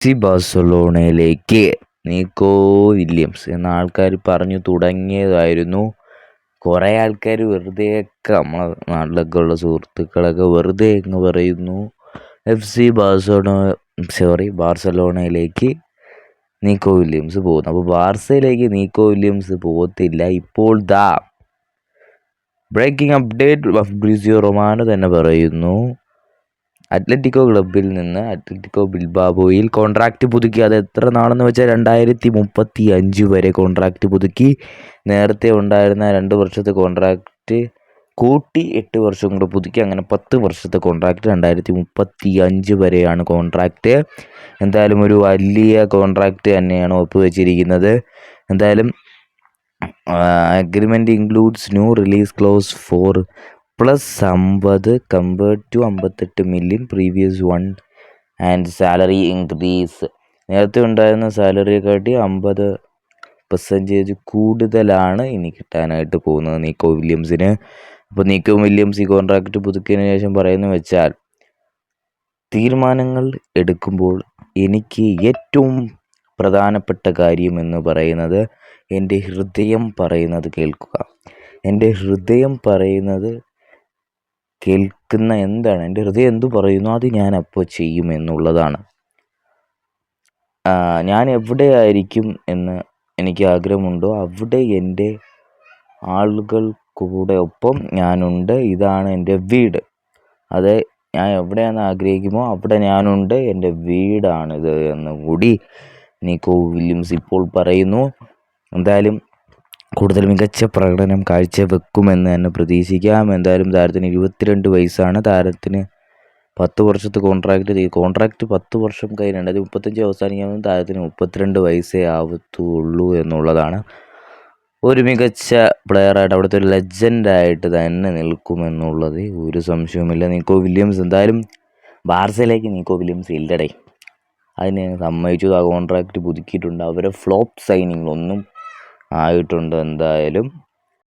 C ബാഴ്സലോണയിലേക്ക്. Nico Williams എന്ന ആൾക്കാർ പറഞ്ഞു തുടങ്ങിയതായിരുന്നു. കുറേ ആൾക്കാർ വെറുതെയൊക്കെ നമ്മളെ നാട്ടിലൊക്കെ ഉള്ള സുഹൃത്തുക്കളൊക്കെ വെറുതെ എന്ന് പറയുന്നു. എഫ് സി ബാഴ്സലോണ സോറി ബാഴ്സലോണയിലേക്ക് നീക്കോ വില്യംസ് പോകുന്നു. അപ്പോൾ ബാഴ്സയിലേക്ക് നീക്കോ വില്യംസ് പോകത്തില്ല. ഇപ്പോൾ ദാ ബ്രേക്കിംഗ് അപ്ഡേറ്റ് ഫബ്രീസിയോ റൊമാനോ തന്നെ പറയുന്നു. അത്ലറ്റിക്കോ ക്ലബിൽ നിന്ന് അത്ലറ്റിക്കോ ബിൽബാബോയിൽ കോൺട്രാക്റ്റ് പുതുക്കി. അത് എത്ര നാളെന്ന് വെച്ചാൽ രണ്ടായിരത്തി മുപ്പത്തി അഞ്ച് വരെ കോൺട്രാക്റ്റ് പുതുക്കി. നേരത്തെ ഉണ്ടായിരുന്ന രണ്ട് വർഷത്തെ കോൺട്രാക്റ്റ് കൂട്ടി എട്ട് വർഷം കൂടെ പുതുക്കി. അങ്ങനെ പത്ത് വർഷത്തെ കോൺട്രാക്റ്റ് രണ്ടായിരത്തി മുപ്പത്തി അഞ്ച് വരെയാണ് കോൺട്രാക്റ്റ് എന്തായാലും ഒരു വലിയ കോൺട്രാക്റ്റ് തന്നെയാണ് ഒപ്പുവെച്ചിരിക്കുന്നത്. എന്തായാലും agreement includes new release clause four plus അമ്പത് കമ്പേർഡ് ടു അമ്പത്തെട്ട് million previous one and salary increase നേരത്തെ ഉണ്ടായിരുന്ന സാലറിയെക്കാട്ടി അമ്പത് പെർസെന്റേജ് കൂടുതലാണ് ഇനി കിട്ടാനായിട്ട് പോകുന്നത് നീക്കോ വില്യംസിന്. അപ്പോൾ നീക്കോ വില്യംസ് ഈ കോൺട്രാക്റ്റ് പുതുക്കിയതിന് ശേഷം പറയുന്നു വെച്ചാൽ തീരുമാനങ്ങൾ എടുക്കുമ്പോൾ എനിക്ക് ഏറ്റവും പ്രധാനപ്പെട്ട കാര്യം എന്ന് പറയുന്നത് എന്റെ ഹൃദയം പറയുന്നത് കേൾക്കുക. എന്റെ ഹൃദയം പറയുന്നത് കേൾക്കുന്ന എന്താണ്? എന്റെ ഹൃദയം എന്തു പറയുന്നു? അത് ഞാൻ അപ്പോൾ ചെയ്യും എന്നുള്ളതാണ്. ഞാൻ എവിടെ ആയിരിക്കും എന്ന് എനിക്ക് ആഗ്രഹമുണ്ടോ? അവിടെ എന്റെ ആളുകൾ കൂടെ ഒപ്പം ഞാനുണ്ട്. ഇതാണ് എന്റെ വീട്. അത് ഞാൻ എവിടെയാണെന്ന് ആഗ്രഹിക്കുമോ? അവിടെ ഞാനുണ്ട്. എന്റെ വീടാണിത് എന്ന് കൂടി നിക്കോ വില്യംസ് ഇപ്പോൾ പറയുന്നു. എന്തായാലും കൂടുതൽ മികച്ച പ്രകടനം കാഴ്ചവെക്കുമെന്ന് തന്നെ പ്രതീക്ഷിക്കാം. എന്തായാലും താരത്തിന് ഇരുപത്തിരണ്ട് വയസ്സാണ്. താരത്തിന് പത്ത് വർഷത്തെ കോൺട്രാക്റ്റ് കോൺട്രാക്റ്റ് പത്ത് വർഷം കഴിഞ്ഞ് രണ്ടായിരത്തി മുപ്പത്തഞ്ച് അവസാനിക്കുമ്പോൾ താരത്തിന് മുപ്പത്തിരണ്ട് വയസ്സേ ആവത്തുള്ളൂ എന്നുള്ളതാണ്. ഒരു മികച്ച പ്ലെയറായിട്ട് അവിടുത്തെ ഒരു ലെജൻഡായിട്ട് തന്നെ നിൽക്കുമെന്നുള്ളത് ഒരു സംശയവുമില്ല. നിക്കോ വില്യംസ് എന്തായാലും ബാർസയിലേക്ക് നിക്കോ വില്യംസ് ഇല്ലടേ. അതിന് സമ്മതിച്ചു. ആ കോൺട്രാക്റ്റ് പുതുക്കിയിട്ടുണ്ട്. അവരെ ഫ്ലോപ്പ് സൈനിങ്ങളൊന്നും ആയിട്ടുണ്ട് എന്തായാലും.